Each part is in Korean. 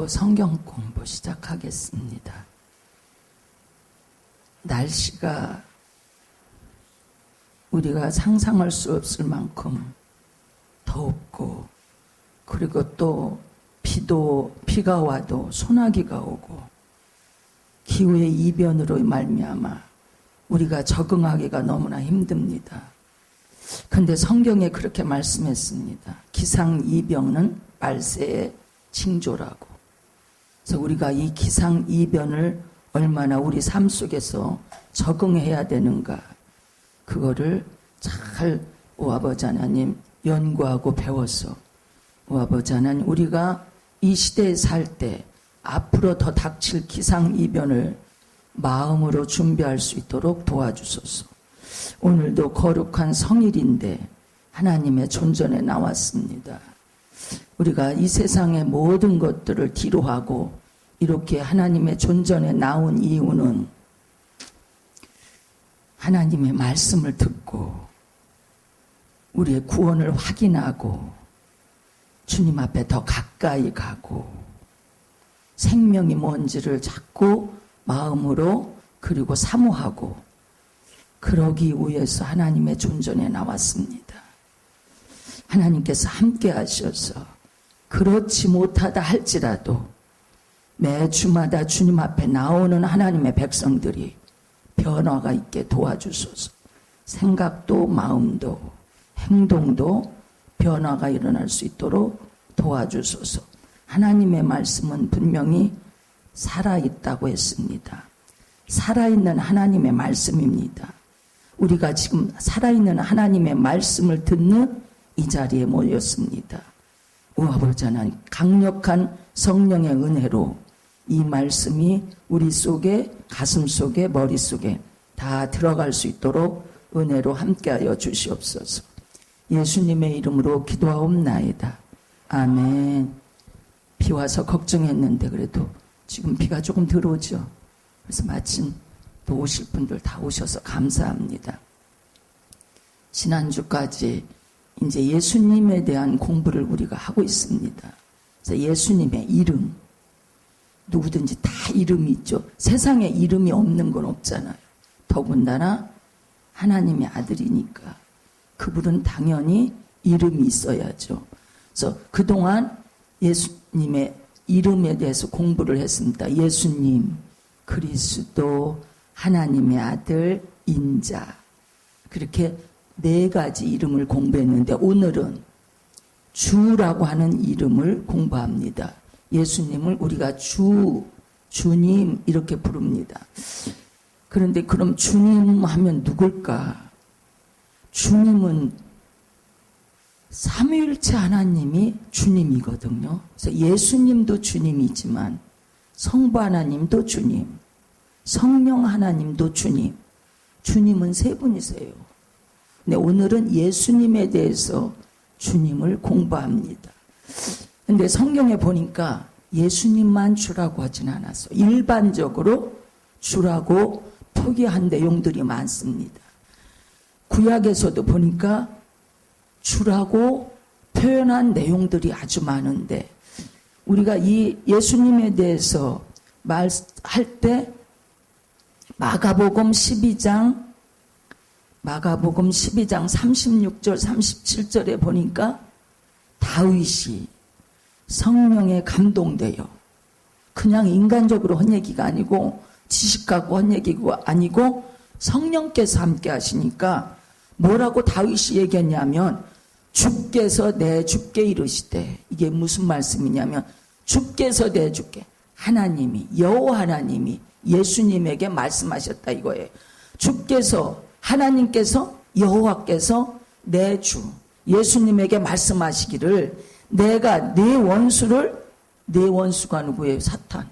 또 성경 공부 시작하겠습니다. 날씨가 우리가 상상할 수 없을 만큼 덥고 그리고 또 비도 비가 와도 소나기가 오고 기후의 이변으로 말미암아 우리가 적응하기가 너무나 힘듭니다. 근데 성경에 그렇게 말씀했습니다. 기상 이병은 말세의 징조라고. 그래서 우리가 이 기상 이변을 얼마나 우리 삶 속에서 적응해야 되는가 그거를 잘 오 아버지 하나님 연구하고 배워서 오 아버지 하나님 우리가 이 시대에 살 때 앞으로 더 닥칠 기상 이변을 마음으로 준비할 수 있도록 도와주소서. 오늘도 거룩한 성일인데 하나님의 존전에 나왔습니다. 우리가 이 세상의 모든 것들을 뒤로 하고 이렇게 하나님의 존전에 나온 이유는 하나님의 말씀을 듣고 우리의 구원을 확인하고 주님 앞에 더 가까이 가고 생명이 뭔지를 자꾸 마음으로 그리고 사모하고 그러기 위해서 하나님의 존전에 나왔습니다. 하나님께서 함께 하셔서 그렇지 못하다 할지라도 매 주마다 주님 앞에 나오는 하나님의 백성들이 변화가 있게 도와주소서. 생각도 마음도 행동도 변화가 일어날 수 있도록 도와주소서. 하나님의 말씀은 분명히 살아있다고 했습니다. 살아있는 하나님의 말씀입니다. 우리가 지금 살아있는 하나님의 말씀을 듣는 이 자리에 모였습니다. 우아버지 하나님, 강력한 성령의 은혜로 이 말씀이 우리 속에, 가슴 속에, 머릿 속에 다 들어갈 수 있도록 은혜로 함께하여 주시옵소서. 예수님의 이름으로 기도하옵나이다. 아멘. 비 와서 걱정했는데 그래도 지금 비가 조금 들어오죠. 그래서 마침 또 오실 분들 다 오셔서 감사합니다. 지난주까지 이제 예수님에 대한 공부를 우리가 하고 있습니다. 그래서 예수님의 이름. 누구든지 다 이름이 있죠. 세상에 이름이 없는 건 없잖아요. 더군다나 하나님의 아들이니까 그분은 당연히 이름이 있어야죠. 그래서 그동안 예수님의 이름에 대해서 공부를 했습니다. 예수님, 그리스도, 하나님의 아들, 인자. 그렇게 네 가지 이름을 공부했는데 오늘은 주라고 하는 이름을 공부합니다. 예수님을 우리가 주, 주님 이렇게 부릅니다. 그런데 그럼 주님 하면 누굴까? 주님은 삼위일체 하나님이 주님이거든요. 그래서 예수님도 주님이지만 성부 하나님도 주님, 성령 하나님도 주님. 주님은 세 분이세요. 근데 오늘은 예수님에 대해서 주님을 공부합니다. 근데 성경에 보니까 예수님만 주라고 하진 않았어. 일반적으로 주라고 표기한 내용들이 많습니다. 구약에서도 보니까 주라고 표현한 내용들이 아주 많은데 우리가 이 예수님에 대해서 말할 때 마가복음 12장 마가복음 12장 36절 37절에 보니까 다윗이 성령에 감동되어 그냥 인간적으로 한 얘기가 아니고 지식 갖고 한 얘기가 아니고 성령께서 함께 하시니까 뭐라고 다윗이 얘기했냐면 주께서 내 주께 이르시되 이게 무슨 말씀이냐면 주께서 내 주께 하나님이 여호와 하나님이 예수님에게 말씀하셨다 이거예요. 주께서 하나님께서 여호와께서 내 주 예수님에게 말씀하시기를 내가 네 원수를 네 원수가 누구예요? 사탄.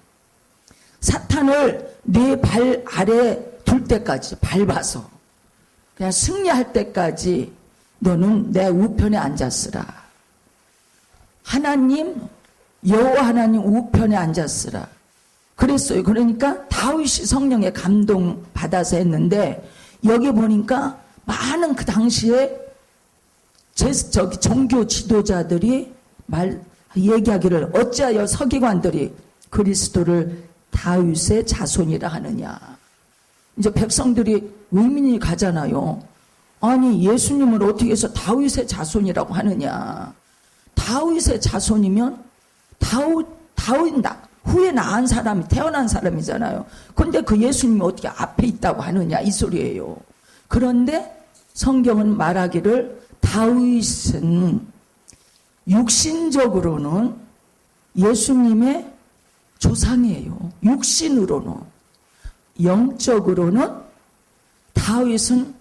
사탄을 네 발 아래 둘 때까지 밟아서 그냥 승리할 때까지 너는 내 우편에 앉았으라. 하나님 여호와 하나님 우편에 앉았으라. 그랬어요. 그러니까 다윗이 성령의 감동 받아서 했는데 여기 보니까 많은 그 당시에 제 저기 종교 지도자들이 말 얘기하기를 어찌하여 서기관들이 그리스도를 다윗의 자손이라 하느냐. 이제 백성들이 의민이 가잖아요. 아니 예수님을 어떻게 해서 다윗의 자손이라고 하느냐. 다윗의 자손이면 다윗 다윗 나 후에 낳은 사람이 태어난 사람이잖아요. 근데 그 예수님이 어떻게 앞에 있다고 하느냐 이 소리예요. 그런데 성경은 말하기를 다윗은 육신적으로는 예수님의 조상이에요. 육신으로는 영적으로는 다윗은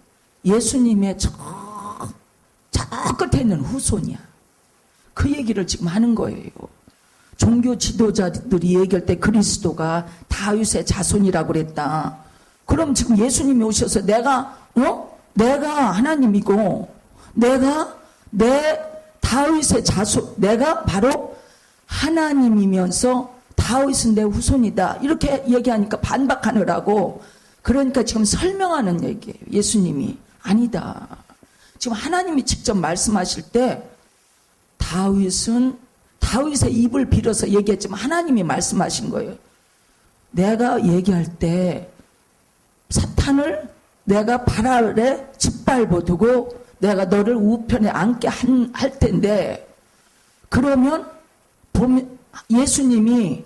예수님의 저, 저 끝에 있는 후손이야. 그 얘기를 지금 하는 거예요. 종교 지도자들이 얘기할 때 그리스도가 다윗의 자손이라고 그랬다. 그럼 지금 예수님이 오셔서 내가 어? 내가 하나님이고 내가 내 다윗의 자손 내가 바로 하나님이면서 다윗은 내 후손이다. 이렇게 얘기하니까 반박하느라고 그러니까 지금 설명하는 얘기예요. 예수님이 아니다. 지금 하나님이 직접 말씀하실 때 다윗은 다윗의 입을 빌어서 얘기했지만 하나님이 말씀하신 거예요. 내가 얘기할 때 사탄을 내가 발 아래 짓밟아 두고 내가 너를 우편에 앉게 한, 할 텐데 그러면 보면 예수님이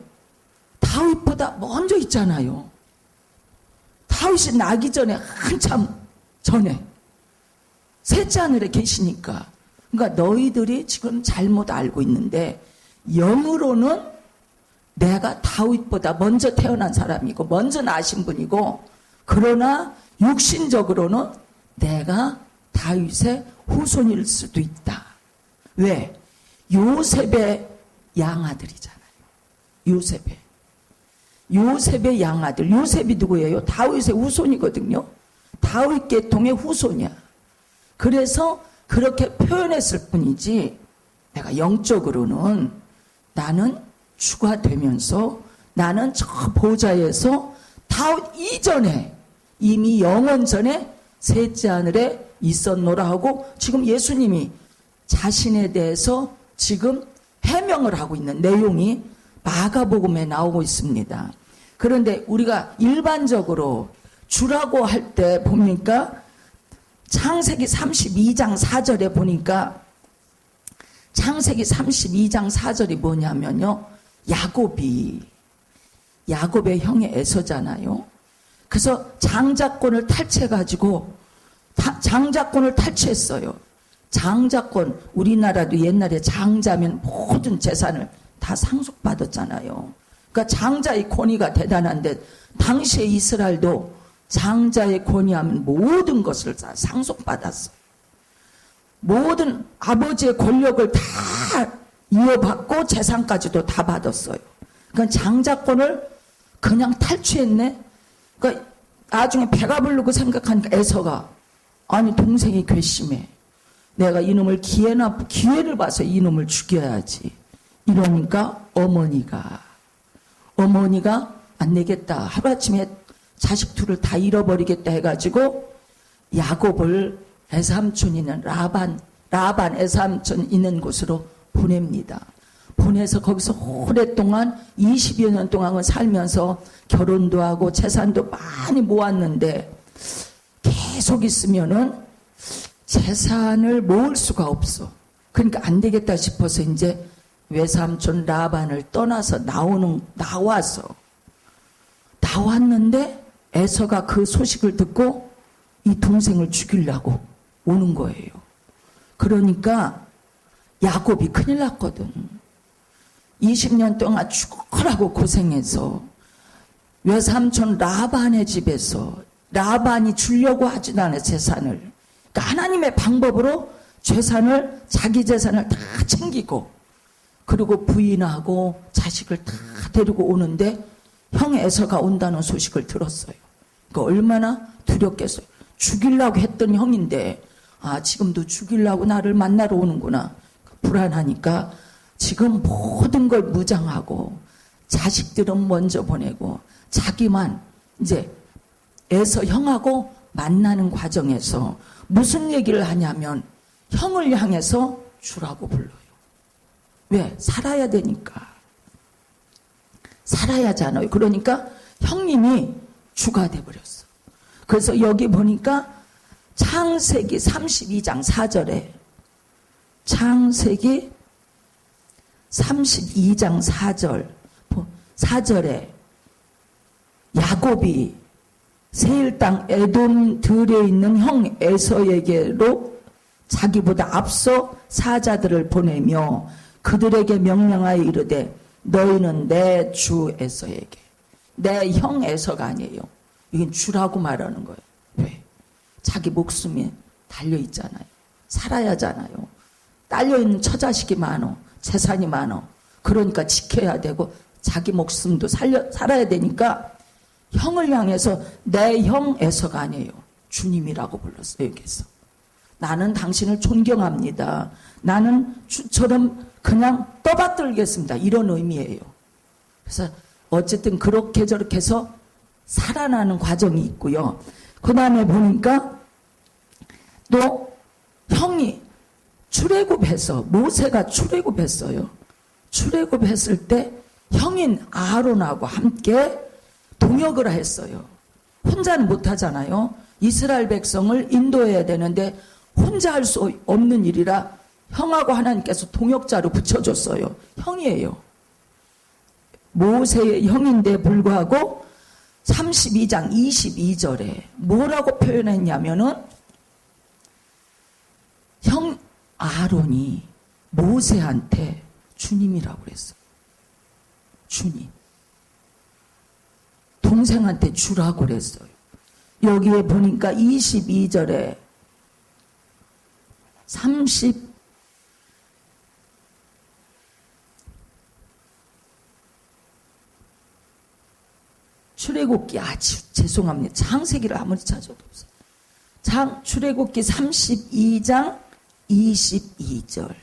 다윗보다 먼저 있잖아요. 다윗이 나기 전에 한참 전에 셋째 하늘에 계시니까 그러니까 너희들이 지금 잘못 알고 있는데 영으로는 내가 다윗보다 먼저 태어난 사람이고 먼저 나신 분이고 그러나 육신적으로는 내가 다윗의 후손일 수도 있다. 왜? 요셉의 양아들이잖아요. 요셉의. 요셉의 양아들. 요셉이 누구예요? 다윗의 후손이거든요. 다윗 계통의 후손이야. 그래서 그렇게 표현했을 뿐이지 내가 영적으로는 나는 주가 되면서 나는 저 보좌에서 다윗 이전에 이미 영원 전에 셋째 하늘에 있었노라 하고 지금 예수님이 자신에 대해서 지금 해명을 하고 있는 내용이 마가복음에 나오고 있습니다. 그런데 우리가 일반적으로 주라고 할때 봅니까? 창세기 32장 4절에 보니까 창세기 32장 4절이 뭐냐면요. 야곱이 야곱의 형의 에서잖아요. 그래서 장자권을 탈취해 가지고 장자권을 탈취했어요. 장자권 우리나라도 옛날에 장자면 모든 재산을 다 상속받았잖아요. 그러니까 장자의 권위가 대단한데 당시에 이스라엘도 장자의 권위하면 모든 것을 다 상속받았어. 모든 아버지의 권력을 다 이어받고 재산까지도 다 받았어요. 그러니까 장자권을 그냥 탈취했네. 그러니까 나중에 배가 부르고 생각하니까 애서가 아니 동생이 괘씸해. 내가 이놈을 기회나 기회를 봐서 이놈을 죽여야지. 이러니까 어머니가 어머니가 안 내겠다. 하루아침에 자식 둘을 다 잃어버리겠다 해가지고 야곱을 애삼촌 있는 라반, 라반 애삼촌 있는 곳으로 보냅니다. 보내서 거기서 오랫동안 20여 년 동안은 살면서 결혼도 하고 재산도 많이 모았는데 계속 있으면은 재산을 모을 수가 없어. 그러니까 안 되겠다 싶어서 이제 외삼촌 라반을 떠나서 나오는, 나와서 나왔는데 에서가 그 소식을 듣고 이 동생을 죽이려고 오는 거예요. 그러니까 야곱이 큰일 났거든. 20년 동안 죽으라고 고생해서 외삼촌 라반의 집에서 라반이 주려고 하지도 않아 재산을. 그러니까 하나님의 방법으로 재산을 자기 재산을 다 챙기고 그리고 부인하고 자식을 다 데리고 오는데 형 에서가 온다는 소식을 들었어요. 그 얼마나 두렵겠어요. 죽이려고 했던 형인데 아 지금도 죽이려고 나를 만나러 오는구나. 불안하니까 지금 모든 걸 무장하고 자식들은 먼저 보내고 자기만 이제 애서 형하고 만나는 과정에서 무슨 얘기를 하냐면 형을 향해서 주라고 불러요. 왜? 살아야 되니까. 살아야잖아요. 그러니까 형님이 주가 돼버렸어. 그래서 여기 보니까 창세기 32장 4절에 창세기 32장 4절 4절에 야곱이 세일 땅 에돔 들에 있는 형 에서에게로 자기보다 앞서 사자들을 보내며 그들에게 명령하여 이르되 너희는 내 주 에서에게 내 형 에서가 아니에요. 이건 주라고 말하는 거예요. 왜? 자기 목숨이 달려 있잖아요. 살아야 하잖아요. 딸려 있는 처자식이 많어. 재산이 많어. 그러니까 지켜야 되고 자기 목숨도 살려 살아야 되니까 형을 향해서 내 형 에서가 아니에요. 주님이라고 불렀어요, 여기서. 나는 당신을 존경합니다. 나는 주처럼 그냥 떠받들겠습니다. 이런 의미예요. 그래서 어쨌든 그렇게 저렇게 해서 살아나는 과정이 있고요. 그 다음에 보니까 또 형이 출애굽해서 모세가 출애굽했어요. 출애굽했을 때 형인 아론하고 함께 동역을 했어요. 혼자는 못하잖아요. 이스라엘 백성을 인도해야 되는데 혼자 할 수 없는 일이라 형하고 하나님께서 동역자로 붙여줬어요. 형이에요. 모세의 형인데 불구하고 32장 22절에 뭐라고 표현했냐면은 형 아론이 모세한테 주님이라고 그랬어요. 주님. 동생한테 주라고 그랬어요. 여기에 보니까 22절에 30 출애굽기 아주 죄송합니다. 창세기를 아무리 찾아도 없어요. 장 출애굽기 32장 22절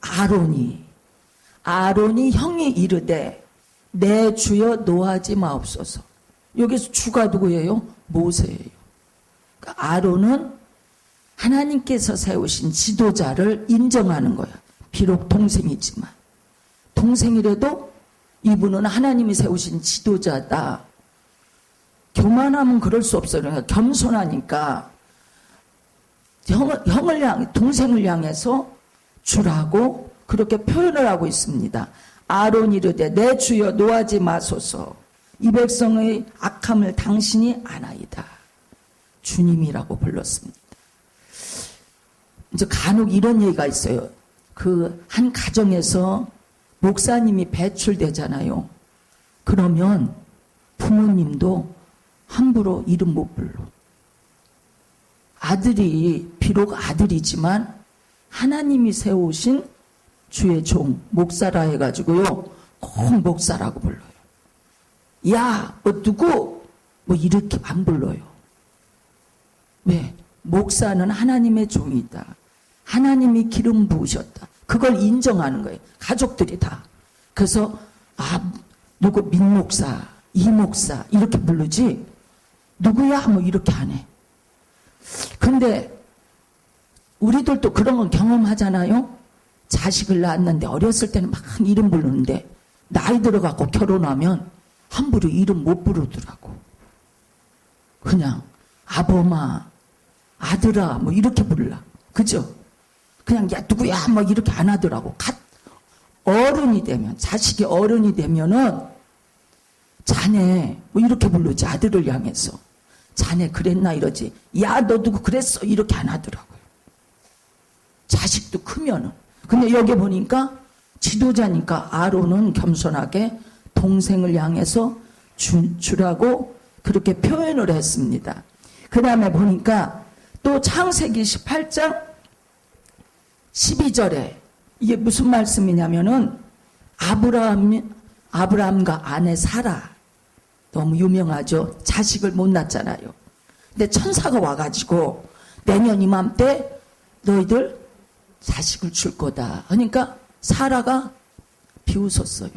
아론이 아론이 형이 이르되 내 주여 노하지 마옵소서. 여기서 주가 누구예요? 모세예요. 그러니까 아론은 하나님께서 세우신 지도자를 인정하는 거야. 비록 동생이지만 동생이라도 이분은 하나님이 세우신 지도자다. 교만하면 그럴 수 없어요. 그러니까 겸손하니까 형을, 형을 향, 동생을 향해서 주라고 그렇게 표현을 하고 있습니다. 아론 이르되 내 주여 노하지 마소서 이 백성의 악함을 당신이 아나이다. 주님이라고 불렀습니다. 이제 간혹 이런 얘기가 있어요. 그 한 가정에서 목사님이 배출되잖아요. 그러면 부모님도 함부로 이름 못 불러. 아들이 비록 아들이지만 하나님이 세우신 주의 종 목사라 해가지고요 꼭 목사라고 불러요. 야, 뭐 누구? 뭐 이렇게 안 불러요. 왜? 목사는 하나님의 종이다. 하나님이 기름 부으셨다. 그걸 인정하는 거예요. 가족들이 다. 그래서 아 누구 민 목사, 이 목사 이렇게 부르지 누구야 뭐 이렇게 안 해. 근데 우리들도 그런 건 경험하잖아요. 자식을 낳았는데 어렸을 때는 막 이름 부르는데 나이 들어갖고 결혼하면 함부로 이름 못 부르더라고. 그냥 아범아, 아들아 뭐 이렇게 불러. 그죠? 그냥 야 누구야 뭐 이렇게 안 하더라고. 갓 어른이 되면 자식이 어른이 되면은 자네 뭐 이렇게 부르지 아들을 향해서 자네 그랬나 이러지. 야너 누구 그랬어 이렇게 안 하더라고요. 자식도 크면은 근데 여기 보니까 지도자니까 아론은 겸손하게 동생을 향해서 주, 주라고 그렇게 표현을 했습니다. 그 다음에 보니까 또 창세기 18장 12절에 이게 무슨 말씀이냐면은 아브라함, 아브라함과 아내 사라 너무 유명하죠. 자식을 못 낳잖아요. 근데 천사가 와가지고 내년 이맘때 너희들 자식을 줄 거다. 그러니까 사라가 비웃었어요.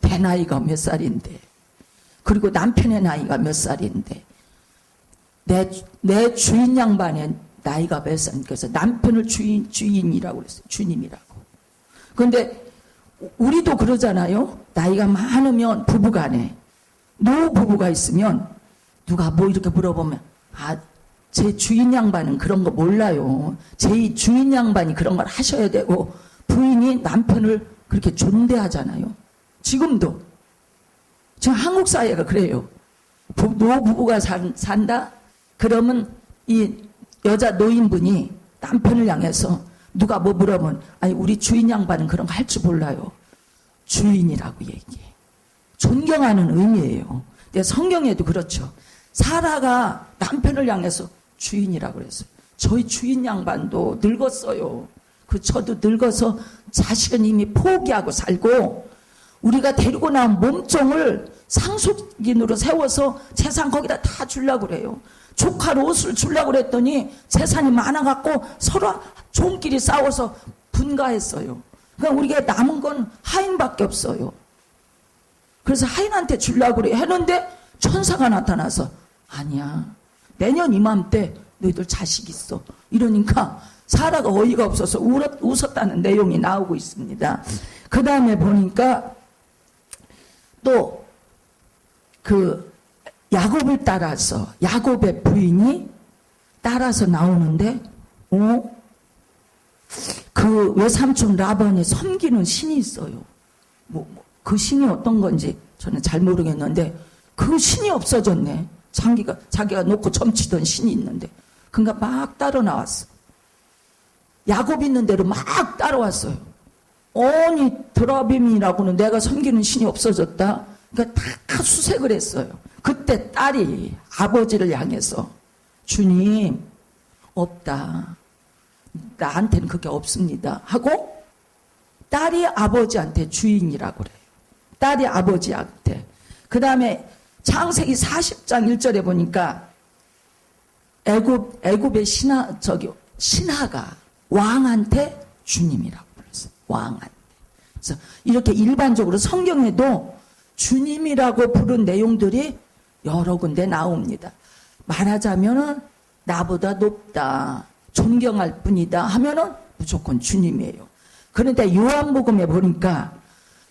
배 나이가 몇 살인데. 그리고 남편의 나이가 몇 살인데. 내, 내 주인 양반의 나이가 몇. 그래서 남편을 주인, 주인이라고 그랬어요. 주님이라고. 근데 우리도 그러잖아요. 나이가 많으면 부부간에 노 부부가 있으면 누가 뭐 이렇게 물어보면 아, 제 주인 양반은 그런 거 몰라요. 제 주인 양반이 그런 걸 하셔야 되고 부인이 남편을 그렇게 존대하잖아요. 지금도 지금 한국 사회가 그래요. 부, 노부부가 산, 산다? 그러면 이 여자 노인분이 남편을 향해서 누가 뭐 물으면 아니 우리 주인 양반은 그런 거 할 줄 몰라요. 주인이라고 얘기해. 존경하는 의미예요. 근데 성경에도 그렇죠. 사라가 남편을 향해서 주인이라고 그랬어요. 저희 주인 양반도 늙었어요. 그 저도 늙어서 자식은 이미 포기하고 살고 우리가 데리고 나온 몸종을 상속인으로 세워서 재산 거기다 다 주려고 그래요. 조카로 옷을 주려고 그랬더니 재산이 많아갖고 서로 종끼리 싸워서 분가했어요. 그러니까 우리가 남은 건 하인밖에 없어요. 그래서 하인한테 주려고 그래 했는데 천사가 나타나서 아니야. 내년 이맘때 너희들 자식 있어. 이러니까 사라가 어이가 없어서 울었, 웃었다는 내용이 나오고 있습니다. 그 다음에 보니까 또 그 야곱을 따라서 야곱의 부인이 따라서 나오는데 어? 그 외삼촌 라반이 섬기는 신이 있어요. 뭐, 뭐, 그 신이 어떤 건지 저는 잘 모르겠는데 그 신이 없어졌네. 자기가 자기가 놓고 점치던 신이 있는데 그러니까 막 따라 나왔어. 야곱 있는 대로 막 따라왔어요. 아니 드라빔이라고는 내가 섬기는 신이 없어졌다. 그러니까 다 수색을 했어요. 그때 딸이 아버지를 향해서 주님 없다. 나한테는 그게 없습니다. 하고 딸이 아버지한테 주인이라고 그래요. 딸이 아버지한테. 그 다음에 창세기 40장 1절에 보니까 애굽, 애굽의 신하, 저기, 신하가 왕한테 주님이라고 불렀어요. 왕한테. 그래서 이렇게 일반적으로 성경에도 주님이라고 부른 내용들이 여러 군데 나옵니다. 말하자면은 나보다 높다. 존경할 뿐이다 하면은 무조건 주님이에요. 그런데 요한복음에 보니까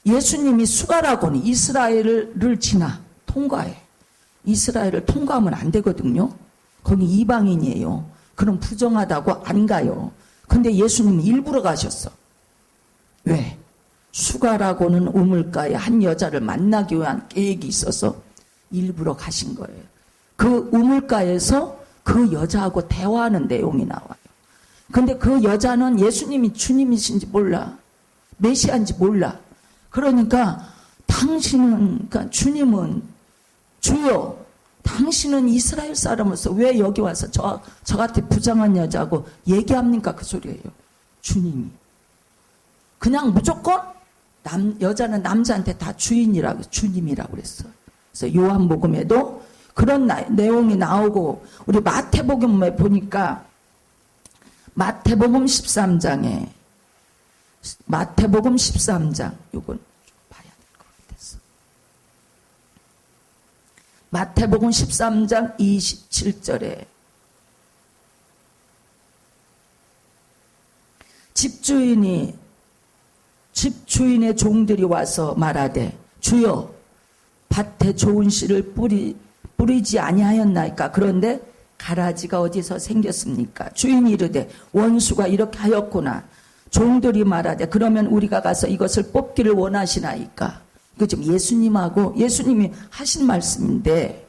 예수님이 수가라고는 이스라엘을 지나 통과해. 이스라엘을 통과하면 안 되거든요. 거기 이방인이에요. 그럼 부정하다고 안 가요. 근데 예수님은 일부러 가셨어. 왜? 수가라고는 우물가에 한 여자를 만나기 위한 계획이 있어서 일부러 가신 거예요. 그 우물가에서 그 여자하고 대화하는 내용이 나와요. 근데 그 여자는 예수님이 주님이신지 몰라. 메시아인지 몰라. 그러니까 당신은, 그러니까 주님은 주여, 당신은 이스라엘 사람으로서 왜 여기 와서 저, 저 같은 부정한 여자하고 얘기합니까? 그 소리예요. 주님이. 그냥 무조건 남, 여자는 남자한테 다 주인이라고, 주님이라고 그랬어요. 그래서 요한복음에도 그런 나, 내용이 나오고, 우리 마태복음에 보니까, 마태복음 13장에, 마태복음 13장, 요건 봐야 될 것 같았어. 마태복음 13장 27절에, 집주인이 집 주인의 종들이 와서 말하되 주여 밭에 좋은 씨를 뿌리 뿌리지 아니하였나이까? 그런데 가라지가 어디서 생겼습니까? 주인이 이르되 원수가 이렇게 하였구나. 종들이 말하되 그러면 우리가 가서 이것을 뽑기를 원하시나이까? 이거 지금 예수님하고 예수님이 하신 말씀인데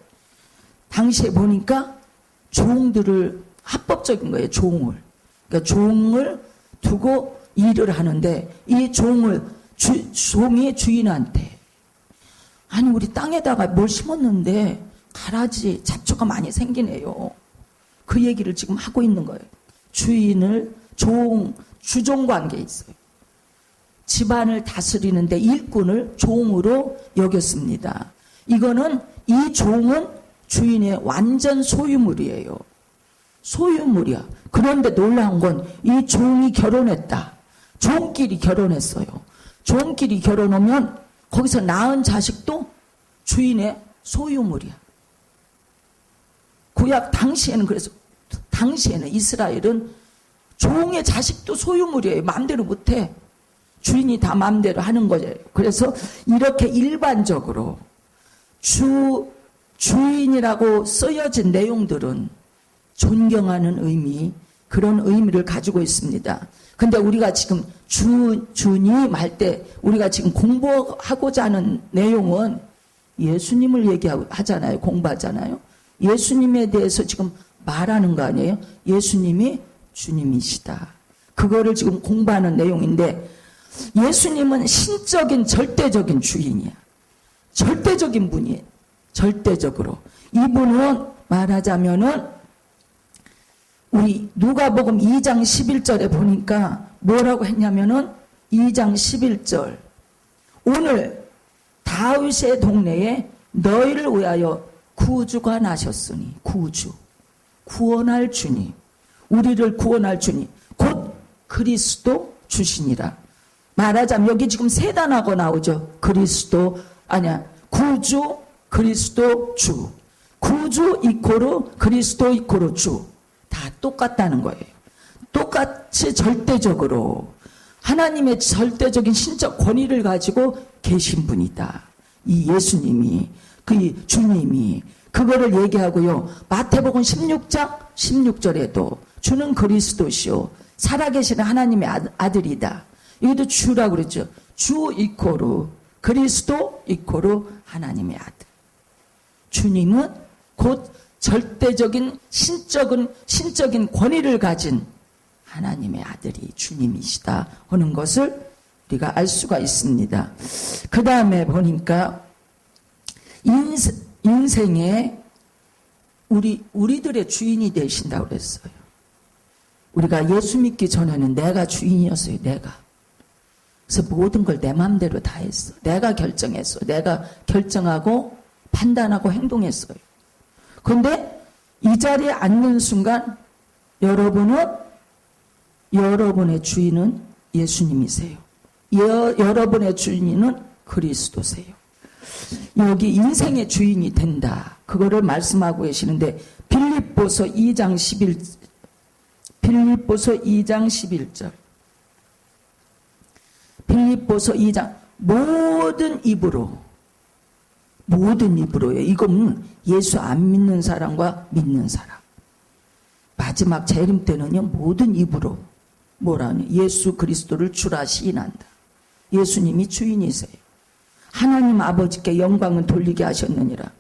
당시에 보니까 종들을 합법적인 거예요 종을. 그러니까 종을 두고 일을 하는데 이 종을 주, 종의 주인한테 아니 우리 땅에다가 뭘 심었는데 가라지 잡초가 많이 생기네요. 그 얘기를 지금 하고 있는 거예요. 주인을 종 주종 관계에 있어요. 집안을 다스리는데 일꾼을 종으로 여겼습니다. 이거는 이 종은 주인의 완전 소유물이에요. 소유물이야. 그런데 놀라운 건 이 종이 결혼했다. 종끼리 결혼했어요. 종끼리 결혼하면 거기서 낳은 자식도 주인의 소유물이야. 구약 당시에는 그래서 당시에는 이스라엘은 종의 자식도 소유물이에요. 마음대로 못해. 주인이 다 마음대로 하는 거예요. 그래서 이렇게 일반적으로 주 주인이라고 쓰여진 내용들은 존경하는 의미 그런 의미를 가지고 있습니다. 근데 우리가 지금 주 주님 할 때 우리가 지금 공부하고자 하는 내용은 예수님을 얘기하잖아요. 공부하잖아요. 예수님에 대해서 지금 말하는 거 아니에요? 예수님이 주님이시다. 그거를 지금 공부하는 내용인데 예수님은 신적인 절대적인 주인이야. 절대적인 분이에요. 절대적으로. 이분은 말하자면은 우리 누가복음 2장 11절에 보니까 뭐라고 했냐면은 2장 11절. 오늘 다윗의 동네에 너희를 위하여 구주가 나셨으니 구주. 구원할 주님. 우리를 구원할 주님. 곧 그리스도 주시니라. 말하자면 여기 지금 세 단어가 나오죠. 그리스도 아니야 구주 그리스도 주. 구주 이코로 그리스도 이코로 주 다 똑같다는 거예요 똑같이 절대적으로 하나님의 절대적인 신적 권위를 가지고 계신 분이다. 이 예수님이 그 주님이 그거를 얘기하고요. 마태복음 16장 16절에도 주는 그리스도시요 살아계시는 하나님의 아들이다. 이것도 주라고 그랬죠. 주 이코로 그리스도 이코로 하나님의 아들. 주님은 곧 절대적인 신적인 신적인 권위를 가진 하나님의 아들이 주님이시다 하는 것을 우리가 알 수가 있습니다. 그 다음에 보니까 인생, 인생에 우리, 우리들의 주인이 되신다고 그랬어요. 우리가 예수 믿기 전에는 내가 주인이었어요, 내가. 그래서 모든 걸 내 마음대로 다 했어. 내가 결정했어. 내가 결정하고 판단하고 행동했어요. 그런데 이 자리에 앉는 순간 여러분은 여러분의 주인은 예수님이세요. 여, 여러분의 주인은 그리스도세요. 여기 인생의 주인이 된다. 그거를 말씀하고 계시는데 빌립보서 2장 11 빌립보서 2장 11절 빌립보서 2장 모든 입으로 모든 입으로요. 이건 예수 안 믿는 사람과 믿는 사람. 마지막 재림 때는요. 모든 입으로 뭐라니? 예수 그리스도를 주라 시인한다. 예수님이 주인이세요. 하나님 아버지께 영광은 돌리게 하셨느니라.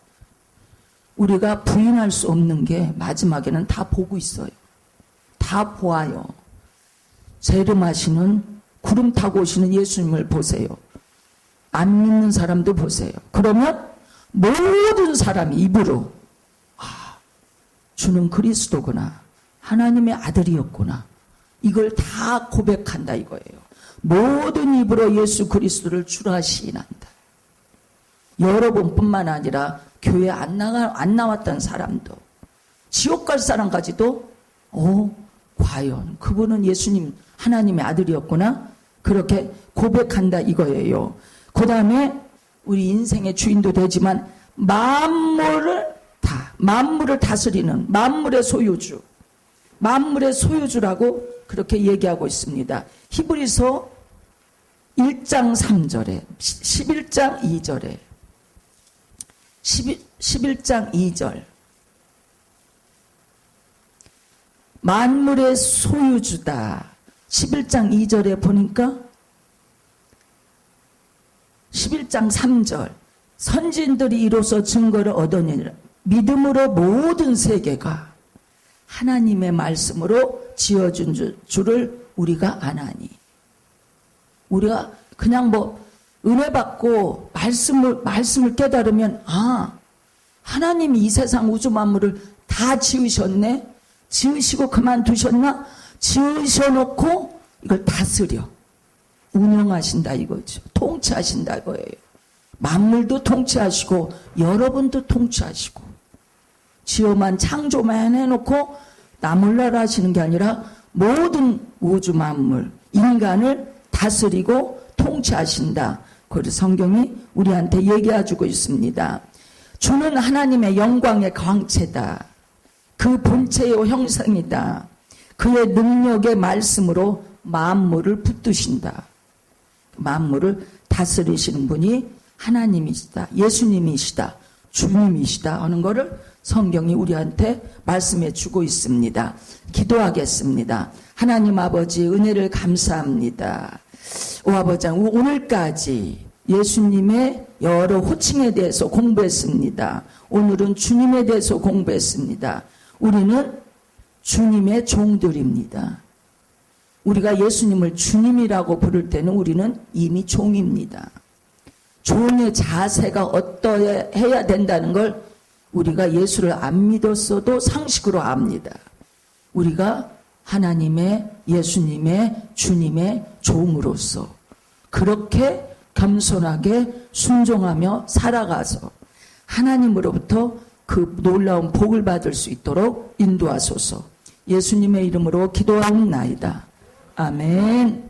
우리가 부인할 수 없는 게 마지막에는 다 보고 있어요. 다 보아요. 재림하시는 구름 타고 오시는 예수님을 보세요. 안 믿는 사람도 보세요. 그러면 모든 사람이 입으로 아, 주는 그리스도구나. 하나님의 아들이었구나. 이걸 다 고백한다 이거예요. 모든 입으로 예수 그리스도를 주라 시인한다. 여러분뿐만 아니라 교회 안 나가 안 나왔던 사람도 지옥 갈 사람까지도 어 과연 그분은 예수님 하나님의 아들이었구나 그렇게 고백한다 이거예요. 그 다음에 우리 인생의 주인도 되지만 만물을 다 만물을 다스리는 만물의 소유주 만물의 소유주라고 그렇게 얘기하고 있습니다. 히브리서 1장 3절에 11장 2절에 11, 11장 2절 만물의 소유주다. 11장 2절에 보니까 11장 3절 선진들이 이로써 증거를 얻어내니라 믿음으로 모든 세계가 하나님의 말씀으로 지어준 줄을 우리가 아나니. 우리가 그냥 뭐 은혜 받고 말씀을 말씀을 깨달으면 아 하나님이 이 세상 우주 만물을 다 지으셨네. 지으시고 그만두셨나? 지으셔놓고 이걸 다스려 운영하신다 이거죠. 통치하신다 이거예요. 만물도 통치하시고 여러분도 통치하시고 지어만 창조만 해놓고 나몰라라 하시는 게 아니라 모든 우주 만물, 인간을 다스리고 통치하신다. 그리고 성경이 우리한테 얘기해주고 있습니다. 주는 하나님의 영광의 광채다. 그 본체의 형상이다. 그의 능력의 말씀으로 만물을 붙드신다. 만물을 다스리시는 분이 하나님이시다. 예수님이시다. 주님이시다 하는 것을 성경이 우리한테 말씀해 주고 있습니다. 기도하겠습니다. 하나님 아버지 은혜를 감사합니다. 오 아버지 오늘까지 예수님의 여러 호칭에 대해서 공부했습니다. 오늘은 주님에 대해서 공부했습니다. 우리는 주님의 종들입니다. 우리가 예수님을 주님이라고 부를 때는 우리는 이미 종입니다. 종의 자세가 어떠해야 된다는 걸 우리가 예수를 안 믿었어도 상식으로 압니다. 우리가 하나님의 예수님의 주님의 종으로서 그렇게 겸손하게 순종하며 살아가서 하나님으로부터 그 놀라운 복을 받을 수 있도록 인도하소서. 예수님의 이름으로 기도하옵나이다. 아멘.